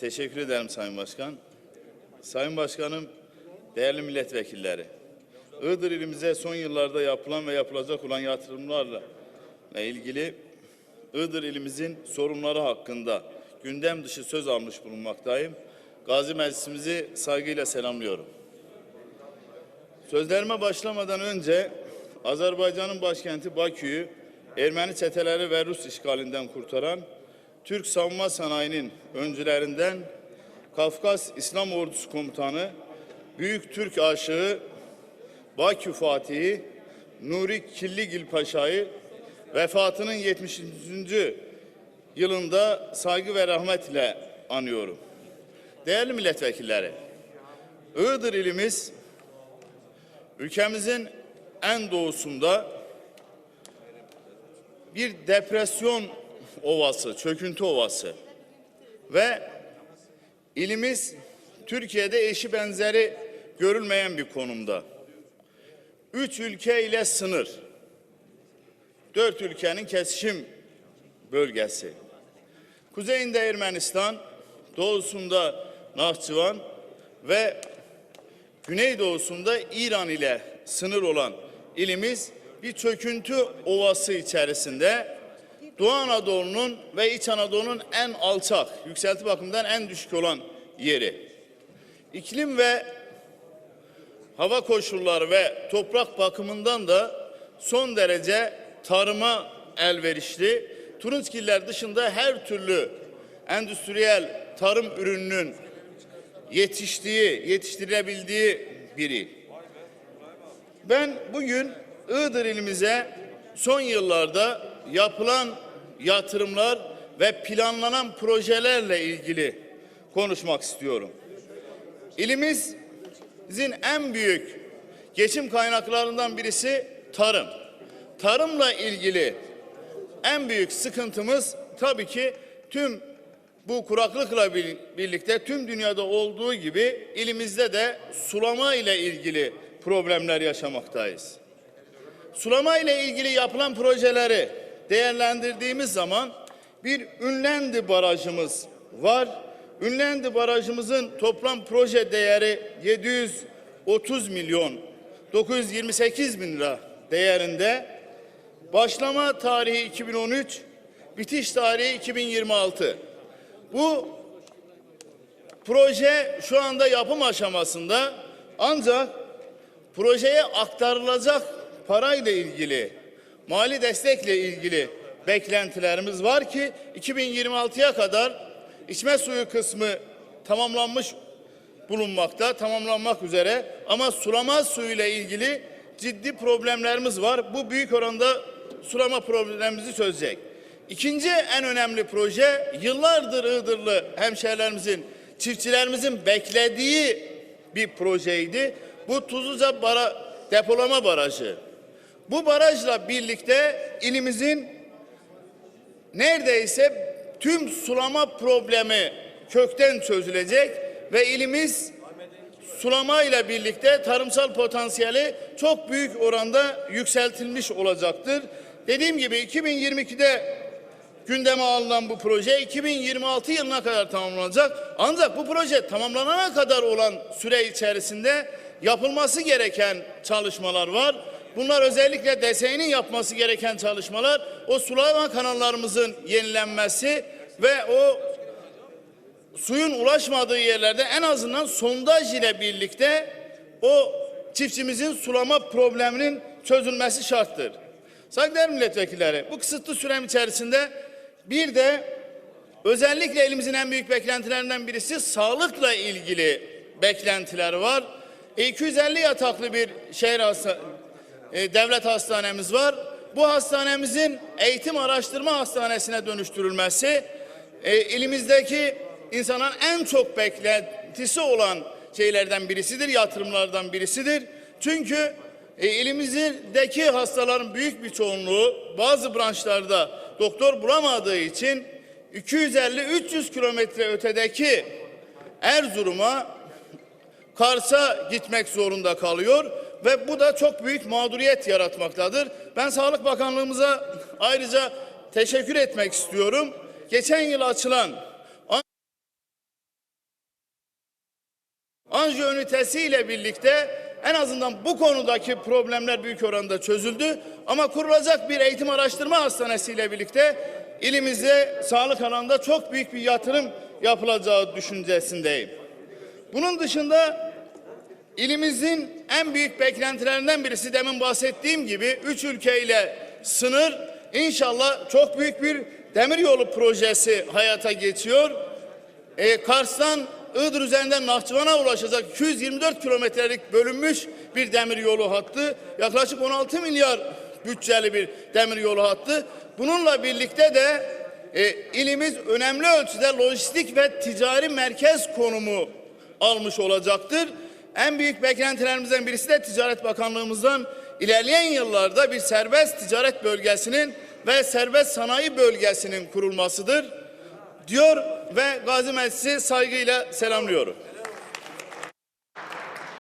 Teşekkür ederim Sayın Başkan. Sayın Başkanım, değerli milletvekilleri. Iğdır ilimize son yıllarda yapılan ve yapılacak olan yatırımlarla ilgili Iğdır ilimizin sorunları hakkında gündem dışı söz almış bulunmaktayım. Gazi Meclisimizi saygıyla selamlıyorum. Sözlerime başlamadan önce Azerbaycan'ın başkenti Bakü'yü Ermeni çeteleri ve Rus işgalinden kurtaran Türk savunma sanayinin öncülerinden Kafkas İslam Ordusu Komutanı, Büyük Türk aşığı Bakü Fatihi Nuri Killigil Paşa'yı vefatının 70. yılında saygı ve rahmetle anıyorum. Değerli milletvekilleri, Iğdır ilimiz ülkemizin en doğusunda bir depresyon ovası, çöküntü ovası ve ilimiz Türkiye'de eşi benzeri görülmeyen bir konumda. Üç ülke ile sınır, dört ülkenin kesişim bölgesi. Kuzeyinde Ermenistan, doğusunda Nahçıvan ve güneydoğusunda İran ile sınır olan ilimiz bir çöküntü ovası içerisinde Doğu Anadolu'nun ve İç Anadolu'nun en alçak, yükselti bakımından en düşük olan yeri. İklim ve hava koşulları ve toprak bakımından da son derece tarıma elverişli. Turunçgiller dışında her türlü endüstriyel tarım ürününün yetiştiği, yetiştirilebildiği bir il. Ben bugün Iğdır ilimize son yıllarda yapılan yatırımlar ve planlanan projelerle ilgili konuşmak istiyorum. İlimizin en büyük geçim kaynaklarından birisi tarım. Tarımla ilgili en büyük sıkıntımız tabii ki tüm bu kuraklıkla bir- birlikte tüm dünyada olduğu gibi ilimizde de sulama ile ilgili problemler yaşamaktayız. Sulama ile ilgili yapılan projeleri değerlendirdiğimiz zaman bir Ünlendi barajımız var. Ünlendi barajımızın toplam proje değeri 730 milyon 928 bin lira değerinde. Başlama tarihi 2013, bitiş tarihi 2026. Bu proje şu anda yapım aşamasında ancak projeye aktarılacak parayla ilgili, mali destekle ilgili beklentilerimiz var ki 2026'ya kadar içme suyu kısmı tamamlanmış bulunmakta, tamamlanmak üzere ama sulama suyu ile ilgili ciddi problemlerimiz var. Bu büyük oranda sulama problemimizi çözecek. İkinci en önemli proje yıllardır Iğdırlı hemşehrilerimizin, çiftçilerimizin beklediği bir projeydi. Bu Tuzluca bara, depolama barajı. Bu barajla birlikte ilimizin neredeyse tüm sulama problemi kökten çözülecek ve ilimiz sulama ile birlikte tarımsal potansiyeli çok büyük oranda yükseltilmiş olacaktır. Dediğim gibi 2022'de gündeme alınan bu proje 2026 yılına kadar tamamlanacak. Ancak bu proje tamamlanana kadar olan süre içerisinde yapılması gereken çalışmalar var. Bunlar özellikle DSE'nin yapması gereken çalışmalar, o sulama kanallarımızın yenilenmesi ve o suyun ulaşmadığı yerlerde en azından sondaj ile birlikte o çiftçimizin sulama probleminin çözülmesi şarttır. Saygıdeğer milletvekilleri bu kısıtlı sürem içerisinde bir de özellikle elimizin en büyük beklentilerinden birisi sağlıkla ilgili beklentiler var. E, 250 yataklı bir şehir hasta, e, devlet hastanemiz var. Bu hastanemizin eğitim araştırma hastanesine dönüştürülmesi e, ilimizdeki insanın en çok beklentisi olan şeylerden birisidir, yatırımlardan birisidir. Çünkü e, ilimizdeki hastaların büyük bir çoğunluğu bazı branşlarda doktor bulamadığı için 250-300 kilometre ötedeki Erzurum'a Kars'a gitmek zorunda kalıyor ve bu da çok büyük mağduriyet yaratmaktadır. Ben Sağlık Bakanlığımıza ayrıca teşekkür etmek istiyorum. Geçen yıl açılan anjiyo ünitesi ile birlikte en azından bu konudaki problemler büyük oranda çözüldü. Ama kurulacak bir eğitim araştırma hastanesi ile birlikte ilimizde sağlık alanında çok büyük bir yatırım yapılacağı düşüncesindeyim. Bunun dışında ilimizin en büyük beklentilerinden birisi demin bahsettiğim gibi üç ülkeyle sınır inşallah çok büyük bir demiryolu projesi hayata geçiyor. E, Kars'tan Iğdır üzerinden Nahçıvan'a ulaşacak 224 kilometrelik bölünmüş bir demiryolu hattı. Yaklaşık 16 milyar bütçeli bir demiryolu hattı. Bununla birlikte de e, ilimiz önemli ölçüde lojistik ve ticari merkez konumu almış olacaktır. En büyük beklentilerimizden birisi de Ticaret Bakanlığımızdan ilerleyen yıllarda bir serbest ticaret bölgesinin ve serbest sanayi bölgesinin kurulmasıdır diyor ve Gazi Meclisi saygıyla selamlıyorum.